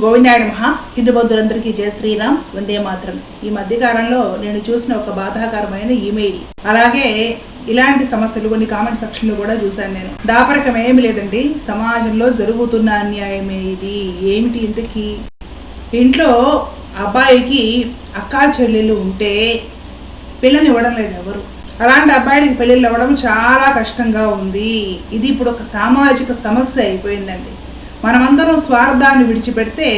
గోవిందాయ మహా హిందూ బౌద్ధులందరికీ జయ శ్రీరామ్. వందే మాత్రం. ఈ మధ్యకాలంలో నేను చూసిన ఒక బాధాకరమైన ఈమెయిల్ అలాగే ఇలాంటి సమస్యలు కొన్ని కామెంట్ సెక్షన్లో కూడా చూశాను నేను. దాపరకం ఏమి లేదండి. సమాజంలో జరుగుతున్న అన్యాయమే ఇది ఏమిటి ఇంతకీ? ఇంట్లో అబ్బాయికి అక్కా చెల్లెలు ఉంటే పిల్లని ఇవ్వడం లేదు ఎవరు. అలాంటి అబ్బాయిలకి పెళ్ళిళ్ళు అవ్వడం చాలా కష్టంగా ఉంది. ఇది ఇప్పుడు ఒక సామాజిక సమస్య అయిపోయిందండి. మనమందరం స్వార్థాన్ని విడిచిపెడితే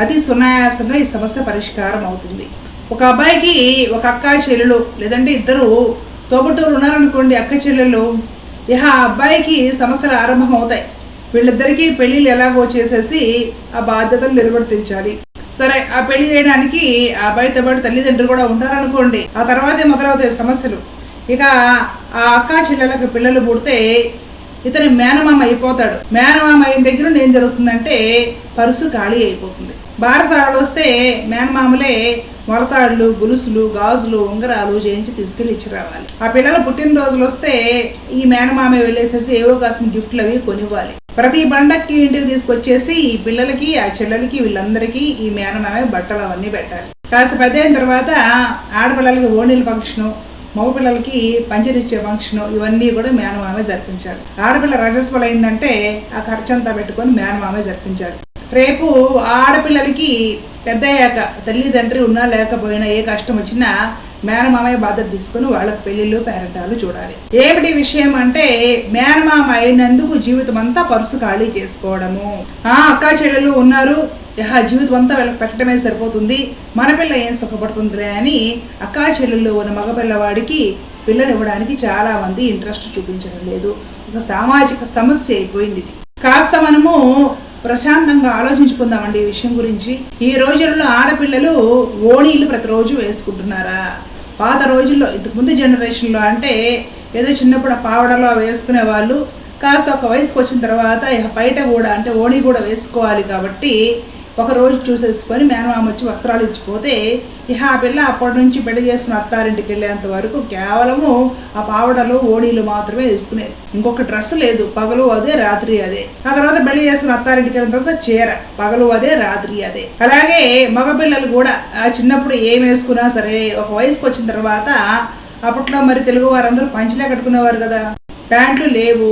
అతి సునాయాసంగా ఈ సమస్య పరిష్కారం అవుతుంది. ఒక అబ్బాయికి ఒక అక్క చెల్లెలు లేదంటే ఇద్దరు తోబుట్టూరు ఉన్నారనుకోండి అక్క చెల్లెలు ఇహ ఆ అబ్బాయికి సమస్యలు ఆరంభం అవుతాయి వీళ్ళిద్దరికీ పెళ్ళిళ్ళు ఎలాగో చేసేసి ఆ బాధ్యతలు నిలబెడుతించాలి సరే ఆ పెళ్ళి చేయడానికి ఆ అబ్బాయితో పాటు తల్లిదండ్రులు కూడా ఉంటారనుకోండి ఆ తర్వాతే మొదలవుతాయి సమస్యలు. ఇక ఆ అక్క చెల్లెలకు పిల్లలు పుడితే ఇతని మేనమామ అయిపోతాడు. మేనమామ అయిన దగ్గర ఏం జరుగుతుందంటే పరుసు ఖాళీ అయిపోతుంది. బారసారాలు వస్తే మేనమామలే మొలతాళ్ళు గొలుసులు గాజులు ఉంగరాలు చేయించి తీసుకెళ్ళి ఇచ్చి రావాలి ఆ పిల్లల పుట్టినరోజులు వస్తే ఈ మేనమామ వెళ్ళేసేసి ఏవో కాసిన గిఫ్ట్లు అవి కొనివ్వాలి. ప్రతి పండక్కి ఇంటికి తీసుకొచ్చేసి ఈ పిల్లలకి ఆ చెల్లెలకి వీళ్ళందరికీ ఈ మేనమామే బట్టలు అవన్నీ పెట్టాలి. కాస్త పెద్ద అయిన తర్వాత ఆడపిల్లలకి ఓణీల ఫంక్షను మగపిల్లలకి పంచరిచ్చే ఫంక్షన్ ఇవన్నీ కూడా మేనమామే జరిపించారు. ఆడపిల్ల రజస్వలు అయిందంటే ఆ ఖర్చంతా పెట్టుకొని మేనమామే జరిపించారు. రేపు ఆడపిల్లలకి పెద్ద అయ్యాక తల్లిదండ్రి ఉన్నా లేకపోయినా ఏ కష్టం వచ్చినా మేనమామయ్య బాధ్యత తీసుకొని వాళ్ళకి పెళ్ళిళ్ళు పేరటాలు చూడాలి. ఏమిటి విషయం అంటే మేనమామ అయినందుకు జీవితం అంతా పరుసు ఖాళీ చేసుకోవడము. ఆ అక్క చెల్లెలు ఉన్నారు. ఇహ జీవితం అంతా వీళ్ళకి పెట్టడమే సరిపోతుంది. మన పిల్ల ఏం సుఖపడుతుందిలే అని అక్కా చెల్లెళ్ళు ఉన్న మగపిల్లవాడికి పిల్లలు ఇవ్వడానికి చాలా మంది ఇంట్రెస్ట్ చూపించడం లేదు. ఒక సామాజిక సమస్య అయిపోయింది ఇది. కాస్త మనము ప్రశాంతంగా ఆలోచించుకుందామండి ఈ విషయం గురించి. ఈ రోజుల్లో ఆడపిల్లలు ఓణీలు ప్రతిరోజు వేసుకుంటున్నారా? పాత రోజుల్లో ఇంతకుముందు జనరేషన్లో అంటే ఏదో చిన్నప్పుడు ఆ పావడలో వేసుకునే వాళ్ళు కాస్త ఒక వయసుకు వచ్చిన తర్వాత ఇక బయట కూడా అంటే ఓణి కూడా వేసుకోవాలి కాబట్టి ఒక రోజు చూసేసుకొని మేనమామ వచ్చి వస్త్రాలు ఇచ్చిపోతే ఇహ ఆ పిల్ల అప్పటి నుంచి పెళ్ళి చేసుకుని అత్తారింటికి వెళ్ళేంత వరకు కేవలము ఆ పావడలు ఓడీలు మాత్రమే వేసుకునేది. ఇంకొక డ్రెస్ లేదు పగలు అదే రాత్రి అదే. ఆ తర్వాత పెళ్ళి చేసుకుని అత్తారింటికి వెళ్ళిన తర్వాత చీర పగలు అదే రాత్రి అదే. అలాగే మగపిల్లలు కూడా ఆ చిన్నప్పుడు ఏం వేసుకున్నా సరే ఒక వయసుకు వచ్చిన తర్వాత అప్పట్లో మరి తెలుగు వారందరూ పంచలే కట్టుకునేవారు కదా. ప్యాంట్లు లేవు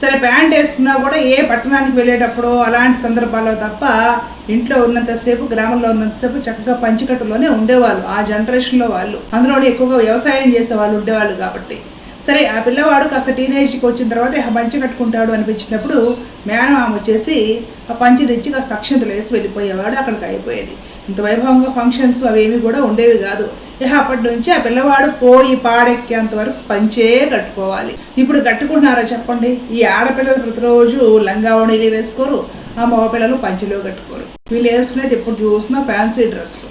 సరే ప్యాంట్ వేసుకున్నా కూడా ఏ పట్టణానికి వెళ్ళేటప్పుడు అలాంటి సందర్భాల్లో తప్ప ఇంట్లో ఉన్నంతసేపు గ్రామంలో ఉన్నంతసేపు చక్కగా పంచికట్టులోనే ఉండేవాళ్ళు. ఆ జనరేషన్లో వాళ్ళు. అందులో ఎక్కువగా వ్యవసాయం చేసే వాళ్ళు ఉండేవాళ్ళు కాబట్టి. సరే ఆ పిల్లవాడు కాస్త టీనేజ్కి వచ్చిన తర్వాత పంచి కట్టుకుంటాడు అనిపించినప్పుడు మేనమామ వచ్చేసి ఆ పంచినిచ్చి కాస్త అక్షంతలు వేసి వెళ్ళిపోయేవాడు. అక్కడికి అయిపోయేది ఇంత వైభవంగా ఫంక్షన్స్ అవేవి కూడా ఉండేవి కాదు. ఇహ అప్పటి నుంచి ఆ పిల్లవాడు పోయి పాడెక్కేంత వరకు పంచే కట్టుకోవాలి. ఇప్పుడు కట్టుకున్నారా చెప్పండి? ఈ ఆడపిల్లలు ప్రతిరోజు లంగా ఓణీలు వేసుకోరు ఆ మగపిల్లలు పంచెలు కట్టుకోరు. వీళ్ళు వేసుకునేది ఎప్పుడు చూసినా ఫ్యాన్సీ డ్రెస్సులు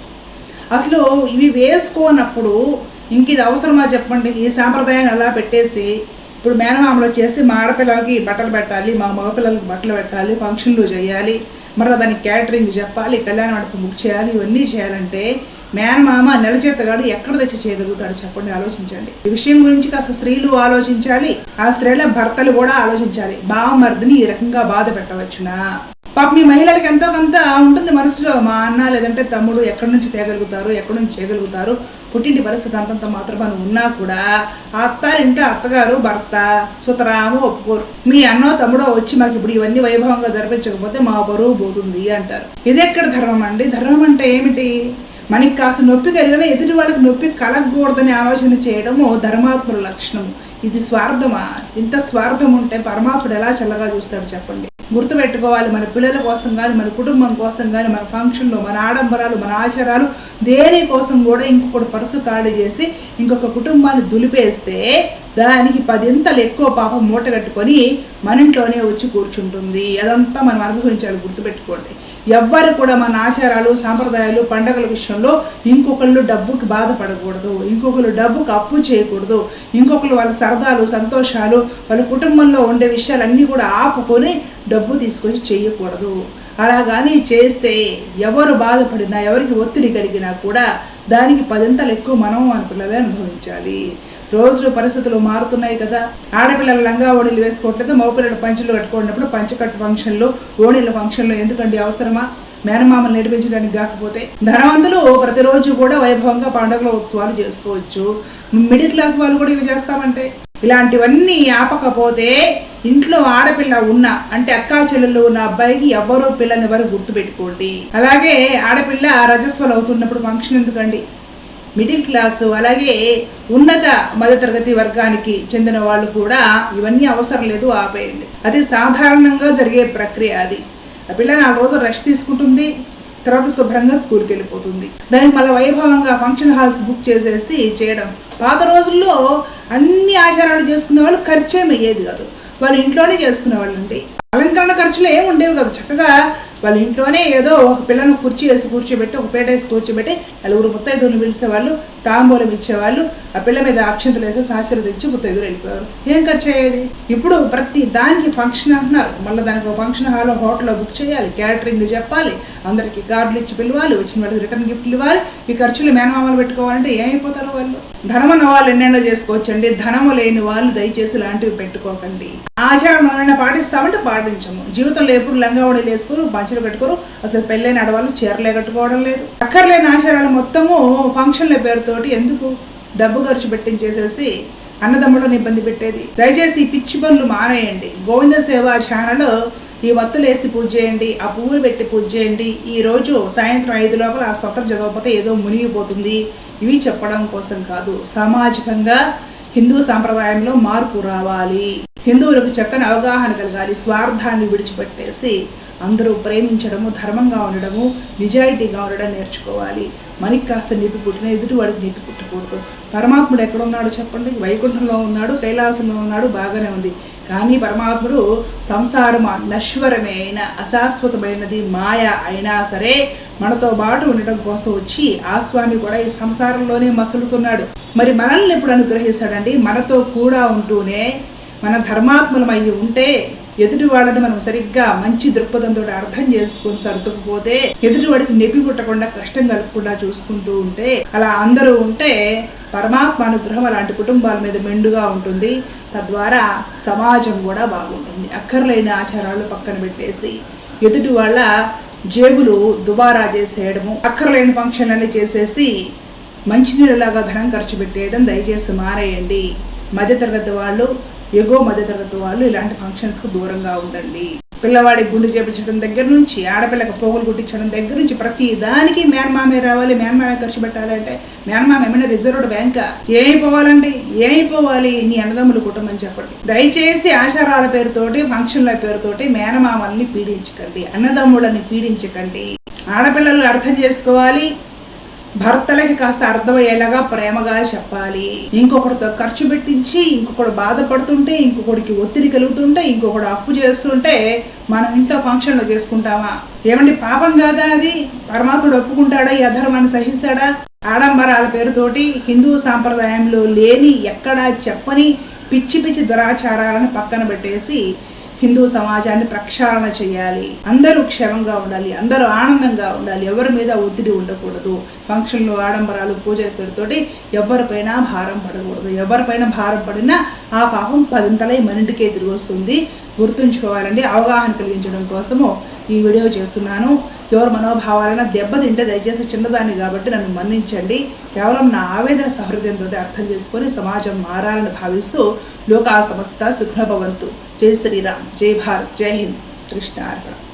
అసలు ఇవి వేసుకోనప్పుడు ఇంక ఇది అవసరమా చెప్పండి? ఈ సాంప్రదాయాన్ని అలా పెట్టేసి ఇప్పుడు మేనమామలు వచ్చేసి మా ఆడపిల్లలకి బట్టలు పెట్టాలి మా మగపిల్లలకి బట్టలు పెట్టాలి ఫంక్షన్లు చేయాలి మరలా దానికి క్యాటరింగ్ చెప్పాలి కళ్యాణ మండపం బుక్ చేయాలి ఇవన్నీ చేయాలంటే మేనమామ నెల ఎక్కడ తెచ్చి చేయగలుగుతాడు చెప్పండి ఆలోచించండి. ఈ విషయం గురించి కాస్త స్త్రీలు ఆలోచించాలి ఆ స్త్రీల భర్తలు కూడా ఆలోచించాలి. బావమర్దిని ఈ రకంగా బాధ పెట్టవచ్చునా? పాప మీ మహిళలకు ఎంతో కొంత ఉంటుంది మనసులో. మా అన్న లేదంటే తమ్ముడు ఎక్కడి నుంచి తేగలుగుతారు ఎక్కడి నుంచి చేయగలుగుతారు? పుట్టింటి పరిస్థితి అంతంత మాత్రమే ఉన్నా కూడా ఆ అత్తారింటి అత్తగారు భర్త సుతరాము ఒప్పుకోరు. మీ అన్నో తమ్ముడో వచ్చి మాకు ఇప్పుడు ఇవన్నీ వైభవంగా జరిపించకపోతే మా బరువు పోతుంది అంటారు. ఇది ఎక్కడ ధర్మం అండి? ధర్మం అంటే ఏమిటి? మనకి కాస్త నొప్పి కలిగిన ఎదుటి వాళ్ళకి నొప్పి కలగకూడదని ఆలోచన చేయడము ధర్మాత్ముల లక్షణము. ఇది స్వార్థమా? ఇంత స్వార్థం ఉంటే పరమాత్ముడు ఎలా చల్లగా చూస్తాడు చెప్పండి. గుర్తుపెట్టుకోవాలి మన పిల్లల కోసం కానీ మన కుటుంబం కోసం కానీ మన ఫంక్షన్లో మన ఆడంబరాలు మన ఆచారాలు దేని కోసం కూడా ఇంకొకటి పరుసు ఖాళీ చేసి ఇంకొక కుటుంబాన్ని దులిపేస్తే దానికి పదింతలు ఎక్కువ పాపం మూట కట్టుకొని మన ఇంట్లోనే వచ్చి కూర్చుంటుంది. అదంతా మనం అనుభవించాలి గుర్తుపెట్టుకోండి. ఎవ్వరు కూడా మన ఆచారాలు సాంప్రదాయాలు పండగల విషయంలో ఇంకొకళ్ళు డబ్బుకి బాధపడకూడదు. ఇంకొకరు డబ్బుకి అప్పు చేయకూడదు. ఇంకొకరు వాళ్ళ సరదాలు సంతోషాలు వాళ్ళ కుటుంబంలో ఉండే విషయాలన్నీ కూడా ఆపుకొని డబ్బు తీసుకొని చేయకూడదు. అలా కానీ చేస్తే ఎవరు బాధపడినా ఎవరికి ఒత్తిడి కలిగినా కూడా దానికి పదింతలు ఎక్కువ మనం మన పిల్లలే అనుభవించాలి. రోజులు పరిస్థితులు మారుతున్నాయి కదా. ఆడపిల్లలు లంగా ఓణీలు వేసుకోవట్లేదు. మగపిల్లలు పంచులు కట్టుకున్నప్పుడు పంచకట్టు ఫంక్షన్లు ఓణీల ఫంక్షన్లు ఎందుకండి అవసరమా? మేనమామలు నేర్పించడానికి కాకపోతే ధనవంతులు ప్రతిరోజు కూడా వైభవంగా పండుగల ఉత్సవాలు చేసుకోవచ్చు. మిడిల్ క్లాస్ వాళ్ళు కూడా ఇవి చేస్తామంటే ఇలాంటివన్నీ ఆపకపోతే ఇంట్లో ఆడపిల్ల ఉన్న అంటే అక్కా చెల్లెళ్ళు ఉన్న అబ్బాయికి ఎవరో పిల్లని ఎవరు గుర్తుపెట్టుకోండి. అలాగే ఆడపిల్ల రజస్వలు అవుతున్నప్పుడు ఫంక్షన్ ఎందుకండి? మిడిల్ క్లాసు అలాగే ఉన్నత మధ్యతరగతి వర్గానికి చెందిన వాళ్ళు కూడా ఇవన్నీ అవసరం లేదు ఆపేయండి. అది సాధారణంగా జరిగే ప్రక్రియ అది. ఆ పిల్ల నాలుగు రోజులు రెస్ట్ తీసుకుంటుంది తర్వాత శుభ్రంగా స్కూల్కి వెళ్ళిపోతుంది. దానికి మళ్ళీ వైభవంగా ఫంక్షన్ హాల్స్ బుక్ చేసేసి చేయడం. పాత రోజుల్లో అన్ని ఆచారాలు చేసుకునే వాళ్ళు ఖర్చేమయ్యేది కాదు. వాళ్ళు ఇంట్లోనే చేసుకునే వాళ్ళు అండి అలంకరణ ఖర్చులు ఏమి ఉండేవి కాదు. చక్కగా వాళ్ళ ఇంట్లోనే ఏదో ఒక పిల్లను కుర్చీ వేసి కూర్చోబెట్టి ఒక పేట వేసి కూర్చోబెట్టి నలుగురు ముత్తైదువులు పిలిచేవాళ్ళు తాంబూలం ఇచ్చేవాళ్ళు. ఆ పిల్ల మీద అక్షంతలు వేసి శాస్త్రం తెచ్చి ముత్తైదులు వెళ్ళిపోయారు ఏం ఖర్చు అయ్యేది? ఇప్పుడు ప్రతి దానికి ఫంక్షన్ అంటున్నారు. మళ్ళీ దానికి ఒక ఫంక్షన్ హాల్ హోటల్లో బుక్ చేయాలి క్యాటరింగ్ చెప్పాలి అందరికి గార్డులు ఇచ్చి పిలవాలి వచ్చిన వాళ్ళకి రిటర్న్ గిఫ్ట్లు ఇవ్వాలి. ఈ ఖర్చులు మేనమామలు పెట్టుకోవాలంటే ఏమైపోతారు వాళ్ళు? ధనం ఉన్న వాళ్ళు ఎన్నైనా చేసుకోవచ్చండి. ధనము లేని వాళ్ళు దయచేసి లాంటివి పెట్టుకోకండి. ఆచారం ఏమైనా పాటిస్తామంటే పాటించము. జీవితంలో ఎప్పుడు లంగావడీలు వేసుకోరు పంచలు పెట్టుకోరు అసలు పెళ్ళైన ఆడవాళ్ళు చీరలే కట్టుకోవడం లేదు. అక్కర్లేని ఆచారాలు మొత్తము ఫంక్షన్ల పేరుతోటి ఎందుకు డబ్బు ఖర్చు పెట్టించేసేసి అన్నదమ్ములను ఇబ్బంది పెట్టేది. దయచేసి ఈ పిచ్చి పనులు మానేయండి. గోవింద సేవా ఛానల్ ఈ వత్తులేసి పూజ చేయండి ఆ పువ్వులు పెట్టి పూజ చేయండి. ఈ రోజు సాయంత్రం ఐదు లోపల ఆ స్వతం చదవకపోతే ఏదో మునిగిపోతుంది. ఇవి చెప్పడం కోసం కాదు. సామాజికంగా హిందూ సాంప్రదాయంలో మార్పు రావాలి. హిందువులకు చక్కని అవగాహన కలగాలి స్వార్థాన్ని విడిచిపెట్టేసి అందరూ ప్రేమించడము ధర్మంగా ఉండడము నిజాయితీగా ఉండడం నేర్చుకోవాలి. మనకి కాస్త నిప్పి పుట్టిన ఎదుటి వాడికి నిప్పి పుట్టకూడదు. పరమాత్ముడు ఎక్కడ ఉన్నాడు చెప్పండి. వైకుంఠంలో ఉన్నాడు కైలాసంలో ఉన్నాడు బాగానే ఉంది. కానీ పరమాత్ముడు సంసారము నశ్వరమే అయిన అశాశ్వతమైనది మాయ అయినా సరే మనతో పాటు ఉండడం కోసం వచ్చి ఆ స్వామి కూడా ఈ సంసారంలోనే మసులుతున్నాడు. మరి మనల్ని ఎప్పుడు అనుగ్రహిస్తాడండి? మనతో కూడా ఉంటూనే మన ధర్మాత్మలమై ఉంటే ఎదుటి వాళ్ళని మనం సరిగ్గా మంచి దృక్పథంతో అర్థం చేసుకొని సర్దుకుపోతే ఎదుటి వాడికి నెప్పి పుట్టకుండా కష్టం కలగకుండా చూసుకుంటూ ఉంటే అలా అందరూ ఉంటే పరమాత్మ అనుగ్రహం అలాంటి కుటుంబాల మీద మెండుగా ఉంటుంది. తద్వారా సమాజం కూడా బాగుంటుంది. అక్కర్లేని ఆచారాలు పక్కన పెట్టేసి ఎదుటి వాళ్ళ జేబులు దుబారా చేసేయడము అక్కర్లేని ఫంక్షన్లన్నీ చేసేసి మంచినీళ్ళలాగా ధనం ఖర్చు పెట్టేయడం దయచేసి మానేయండి. మధ్యతరగతి వాళ్ళు ఎగో మధ్యతరగతి వాళ్ళు ఇలాంటి ఫంక్షన్స్కు దూరంగా ఉండండి. పిల్లవాడికి గుండు చేపించడం దగ్గర నుంచి ఆడపిల్లకి పోగులు కుట్టించడం దగ్గర నుంచి ప్రతి దానికి మేనమామే రావాలి మేనమామే ఖర్చు పెట్టాలంటే మేనమామ ఏమైనా రిజర్వ్డ్ బ్యాంక్ ఏమైపోవాలండి? ఏమైపోవాలి? నీ అన్నదమ్ముల కుటుంబం చెప్పండి. దయచేసి ఆచారాల పేరుతోటి ఫంక్షన్ల పేరుతోటి మేనమామల్ని పీడించకండి అన్నదమ్ములని పీడించకండి. ఆడపిల్లలు అర్థం చేసుకోవాలి భర్తలకి కాస్త అర్థమయ్యేలాగా ప్రేమగా చెప్పాలి. ఇంకొకరితో ఖర్చు పెట్టించి ఇంకొకడు బాధపడుతుంటే ఇంకొకడికి ఒత్తిడి కలుగుతుంటే ఇంకొకడు అప్పు చేస్తుంటే మనం ఇంట్లో ఫంక్షన్లో చేసుకుంటామా? ఏమండి పాపం కాదా అది? పరమాత్ముడు ఒప్పుకుంటాడా? ఈ అధర్మాన్ని సహిస్తాడా? ఆడంబరాల పేరుతోటి హిందూ సాంప్రదాయంలో లేని ఎక్కడా చెప్పని పిచ్చి పిచ్చి దురాచారాలను పక్కన పెట్టేసి హిందూ సమాజాన్ని ప్రక్షాళన చేయాలి. అందరూ క్షేమంగా ఉండాలి. అందరూ ఆనందంగా ఉండాలి. ఎవరి మీద ఒత్తిడి ఉండకూడదు. ఫంక్షన్లు ఆడంబరాలు పూజల పేరుతోటి ఎవరిపైన భారం పడకూడదు. ఎవరిపైన భారం పడినా ఆ పాపం పదింతలై మనింటికే తిరిగి వస్తుంది గుర్తుంచుకోవాలండి. అవగాహన కలిగించడం కోసము ఈ వీడియో చేస్తున్నాను. ఎవరి మనోభావాలైనా దెబ్బతింటే దయచేసి చిన్నదాన్ని కాబట్టి నన్ను మన్నించండి. కేవలం నా ఆవేదన సహృదయంతో అర్థం చేసుకొని సమాజం మారాలని భావిస్తూ లోకా సమస్త సుఖభవంతు. जय श्री राम जय भारत जय हिंद कृष्ण अर्पण